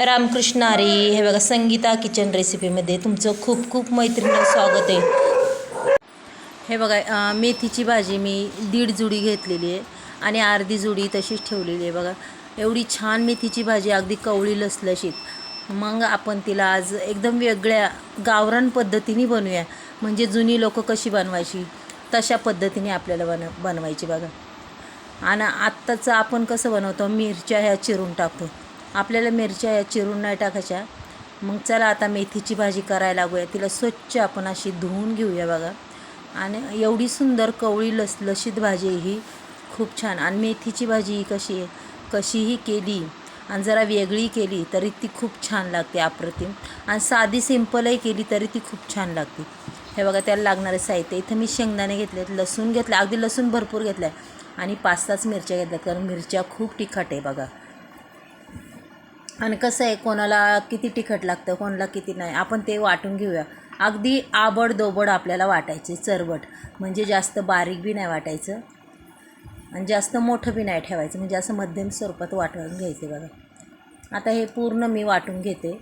रामकृष्ण आरे हे बघा संगीता किचन रेसिपीमध्ये तुमचं खूप खूप मैत्रिणी स्वागत आहे. हे बघा मेथीची भाजी मी दीड जुडी घेतलेली आहे आणि अर्धी जुडी तशीच ठेवलेली आहे. बघा एवढी छान मेथीची भाजी अगदी कवळी लसलशीत. मग आपण तिला आज एकदम वेगळ्या गावरान पद्धतीने बनवूया. म्हणजे जुनी लोक कशी बनवायची तशा पद्धतीने आपल्याला बन बनवायची बघा. आणि आत्ताचं आपण कसं बनवतो मिरच्या ह्या चिरून टाकतो. आपल्याला मिरच्या या चिरून नाही टाकायच्या. मग चला आता मेथीची भाजी करायला लागूया. तिला स्वच्छ आपण अशी धुवून घेऊया बघा. आणि एवढी सुंदर कवळी लसलशीत भाजी ही. खूप छान. आणि मेथीची भाजी ही कशी आहे? कशीही केली आणि जरा वेगळी केली तरी ती खूप छान लागते अप्रतिम. आणि साधी सिंपलही केली तरी ती खूप छान लागते. हे बघा त्याला लागणारं साहित्य. इथं मी शेंगदाणे घेतले लसूण घेतलं अगदी लसूण भरपूर घेतलं आहे आणि पाच तास मिरच्या घेतल्या कारण मिरच्या खूप तिखट आहे बघा. आणि कसं आहे कोणाला किती तिखट लागतं कोणाला किती नाही आपण ते वाटून घेऊया. अगदी आबडदोबड आपल्याला वाटायचे चरबट. म्हणजे जास्त बारीक बी नाही वाटायचं आणि जास्त मोठं बी नाही ठेवायचं. म्हणजे असं मध्यम स्वरूपात वाटून घ्यायचे बघा. आता हे पूर्ण मी वाटून घेते.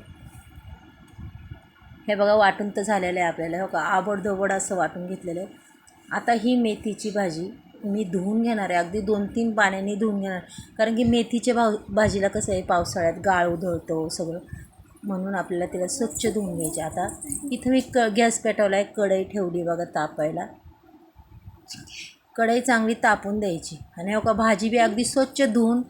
हे बघा वाटून तर झालेलं आहे आपल्याला. हो का? आबडदोबड असं वाटून घेतलेलं आहे. आता ही मेथीची भाजी मी धुवून घेणार आहे. अगदी दोन तीन पाण्याने धुवून घेणार. कारण की मेथीच्या भाव भाजीला कसं आहे पावसाळ्यात गाळ उधळतो सगळं. म्हणून आपल्याला तिला स्वच्छ धुवून घ्यायचे. आता इथं मी क गॅस पेटवला आहे कढई ठेवली बघा तापायला. कढई चांगली तापून द्यायची. आणि हो का भाजी बी अगदी स्वच्छ धुवून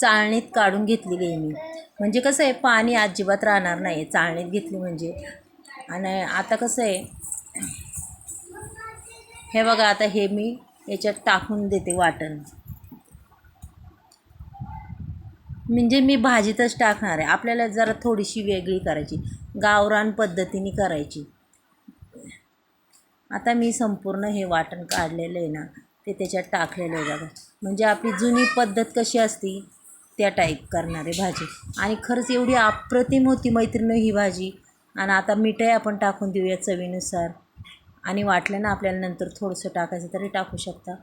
चाळणीत काढून घेतलेली आहे मी. म्हणजे कसं आहे पाणी अजिबात राहणार नाही चाळणीत घेतली म्हणजे. आणि आता कसं आहे हे बघा आता हे मी याच्यात टाकून देते वाटण. म्हणजे मी भाजीतच टाकणार आहे. आपल्याला जरा थोडीशी वेगळी करायची. गावरान पद्धतीने करायची. आता मी संपूर्ण हे वाटण काढलेलं आहे ना ते त्याच्यात टाकलेलं आहे बघा. म्हणजे आपली जुनी पद्धत कशी असती त्या टाईप करणारे भाजी. आणि खरंच एवढी अप्रतिम होती मैत्रिणी ही भाजी. आणि आता मिठाई आपण टाकून देऊया चवीनुसार. आणि वाटलं ना आपल्याला नंतर थोडंसं टाकायचं तरी टाकू शकता.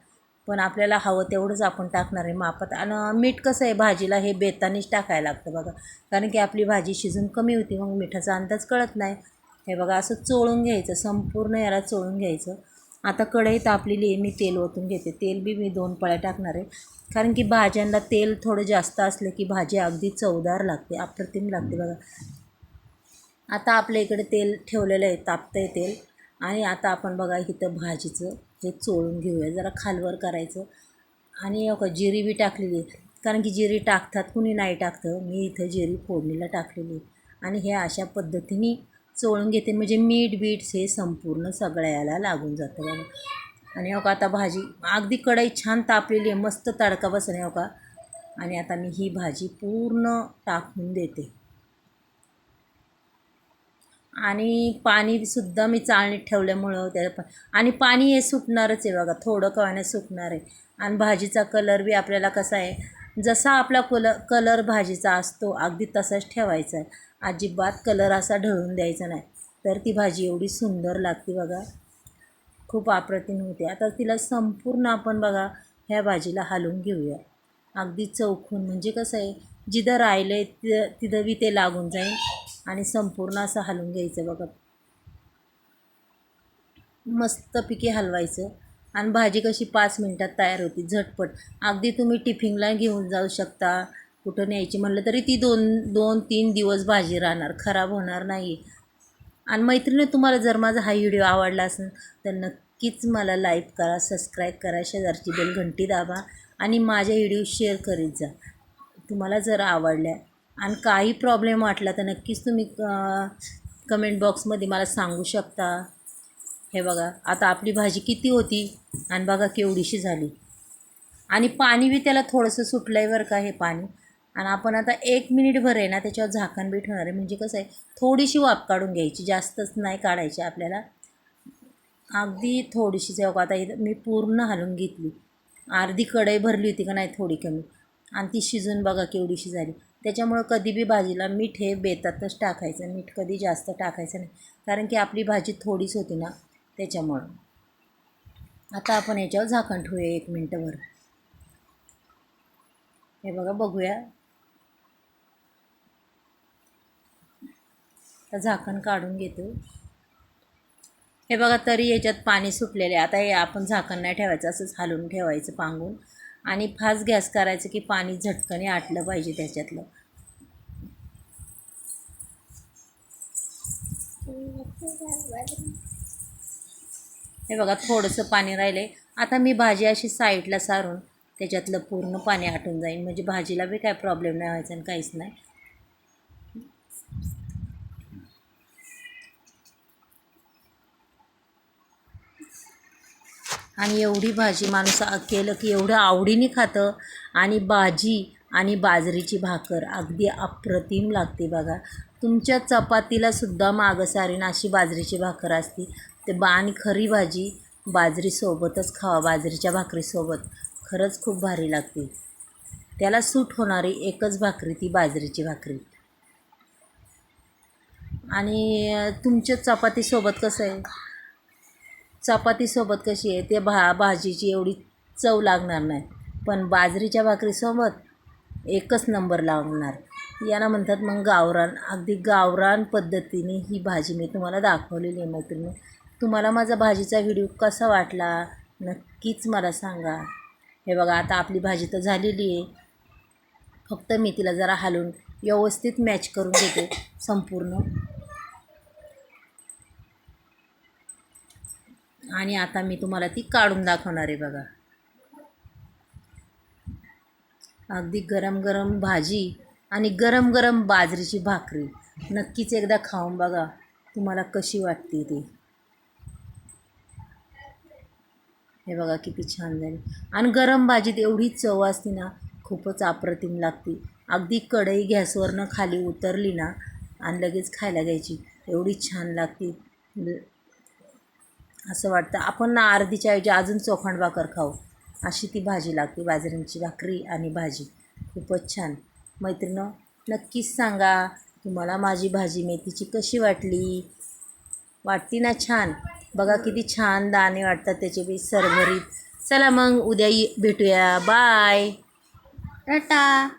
पण आपल्याला हवं तेवढंच आपण टाकणार आहे मापात. आणि मीठ कसं आहे भाजीला हे बेतानीच टाकायला लागतं बघा. कारण की आपली भाजी शिजून कमी होती मग मिठाचा अंदाज कळत नाही. हे बघा असं चोळून घ्यायचं संपूर्ण याला चोळून घ्यायचं. आता कढई तापलेली आहे मी तेल ओतून घेते. तेल बी मी दोन पळ्या टाकणार आहे. कारण की भाज्यांना तेल थोडं जास्त असलं की भाजी अगदी चवदार लागते अप्रतिम लागते बघा. आता आपल्या इकडे तेल ठेवलेलं आहे तापतं आहे तेल. आणि आता आपण बघा इथं भाजीचं हे चोळून घेऊया जरा खालवर करायचं. आणि का जिरी बी टाकलेली आहे कारण की जिरी टाकतात कुणी नाही टाकतं. मी इथं जिरी फोडणीला टाकलेली आहे आणि हे अशा पद्धतीने चोळून घेते. म्हणजे मीठ बीट्स हे संपूर्ण सगळ्याला लागून जातं बघा. आणि हो का आता भाजी अगदी कढई छान तापलेली आहे. मस्त तडका बसणे हो का आणि आता मी ही भाजी पूर्ण टाकून देते. आणि पाणीसुद्धा मी चाळणीत ठेवल्यामुळं त्याला पा आणि पाणी हे सुटणारच आहे बघा थोडं कवाने सुटणार आहे. आणि भाजीचा कलर बी आपल्याला कसा आहे जसा आपला कल कलर भाजीचा असतो अगदी तसाच ठेवायचा आहे. अजिबात कलर असा ढळून द्यायचा नाही. तर ती भाजी एवढी सुंदर लागते बघा. खूप अप्रतिम होते. आता तिला संपूर्ण आपण बघा ह्या भाजीला हलवून घेऊया. अगदी चौखून. म्हणजे कसं आहे जिथं राहिलं आहे तिथं तिथं बी ते लागून जाईल. आणि संपूर्ण असं हलवून घ्यायचं बघा. मस्तपैकी हलवायचं. आणि भाजी कशी पाच मिनटात तयार होती झटपट. अगदी तुम्ही टिफिनला घेऊन जाऊ शकता. कुठं न्यायची म्हणलं तरी ती दोन दोन तीन दिवस भाजी राहणार. खराब होणार नाही. आणि मैत्रिणी तुम्हाला जर माझा हा व्हिडिओ आवडला असेल तर नक्कीच मला लाईक करा सबस्क्राईब करा शेजारची बेल घंटी दाबा आणि माझ्या व्हिडिओ शेअर करीत जा. तुम्हाला जर आवडल्या आणि काही प्रॉब्लेम वाटला तर नक्कीच तुम्ही कमेंट बॉक्समध्ये मला सांगू शकता. हे बघा आता आपली भाजी किती होती आणि बघा केवढीशी झाली. आणि पाणी बी त्याला थोडंसं सुटलं आहे बरं का हे पाणी. आणि आपण आता एक मिनिटभर आहे ना त्याच्यावर झाकण बी ठेवणार आहे. म्हणजे कसं आहे थोडीशी वाफ काढून घ्यायची जास्तच नाही काढायची आपल्याला. अगदी थोडीशी जेव्हा आता इथं मी पूर्ण हलवून घेतली. अर्धी कढई भरली होती का नाही थोडी कमी. आणि ती शिजून बघा केवढीशी झाली. त्याच्यामुळं कधी बी भाजीला मीठ हे बेतातच टाकायचं मीठ कधी जास्त टाकायचं नाही. कारण की आपली भाजी थोडीच होती ना त्याच्यामुळं. आता आपण याच्यावर झाकण ठेवूया एक मिनटंभर. हे बघा बघूया. तर झाकण काढून घेतो. हे बघा तरी याच्यात पाणी सुटलेले आता हे आपण झाकण नाही ठेवायचं असंच हलवून ठेवायचं पांगून. आणि फास्ट गॅस करायचं की पाणी झटकने आटलं पाहिजे त्याच्यातलं. हे बघा थोडंसं पाणी राहिलं आहे आता मी भाजी अशी साईडला सारून त्याच्यातलं पूर्ण पाणी आटून जाईन. म्हणजे भाजीला बी काय प्रॉब्लेम नाही व्हायचा आणि काहीच नाही. आणि एवढी भाजी माणूस केलं की एवढं आवडीने खातं. आणि भाजी आणि बाजरीची भाकर अगदी अप्रतिम लागते बघा. तुमच्या चपातीला सुद्धा अशी बाजरीची भाकर असते. ते बा आणि खरी भाजी बाजरीसोबतच खावा बाजरीच्या भाकरीसोबत. खरंच खूप भारी लागते. त्याला सूट होणारी एकच भाकरी ती बाजरीची भाकरी. आणि तुमच्या चपातीसोबत कसं आहे? चपातीसोबत कशी आहे ते भा भाजीची एवढी चव लागणार नाही. पण बाजरीच्या भाकरीसोबत एकच नंबर लागणार. याला म्हणतात मग गावरान. अगदी गावरान पद्धतीने ही भाजी मी तुम्हाला दाखवलेली आहे मैत्रिणी. तुम्हाला माझा भाजीचा व्हिडिओ कसा वाटला नक्कीच मला सांगा. हे बघा आता आपली भाजी तर झालेली आहे. फक्त मी तिला जरा हलवून व्यवस्थित मॅच करून घेते संपूर्ण. आणि आता मी तुम्हाला ती काढून दाखवणार आहे बघा. अगदी गरम गरम भाजी आणि गरम गरम बाजरीची भाकरी. नक्कीच एकदा खाऊन बघा तुम्हाला कशी वाटते ती. हे बघा किती छान झाली. आणि गरम भाजीत एवढी चव असते ना खूपच अप्रतिम लागते. अगदी कढई गॅसवरनं खाली उतरली ना आणि लगेच खायला घ्यायची. एवढी छान लागते. असं वाटतं. आपण ना अर्धीच्या ऐवजी अजून चोखंड भाकर खाऊ. अशी ती भाजी लागते. बाजरींची भाकरी आणि भाजी. खूपच छान. मैत्रिणं नक्कीच सांगा तुम्हाला माझी भाजी मेथीची कशी वाटली? वाटती ना छान? बघा किती छान दाणे वाटतात त्याचे बी सरभरीत. चला मग उद्या ये- भेटूया. बाय. टाटा.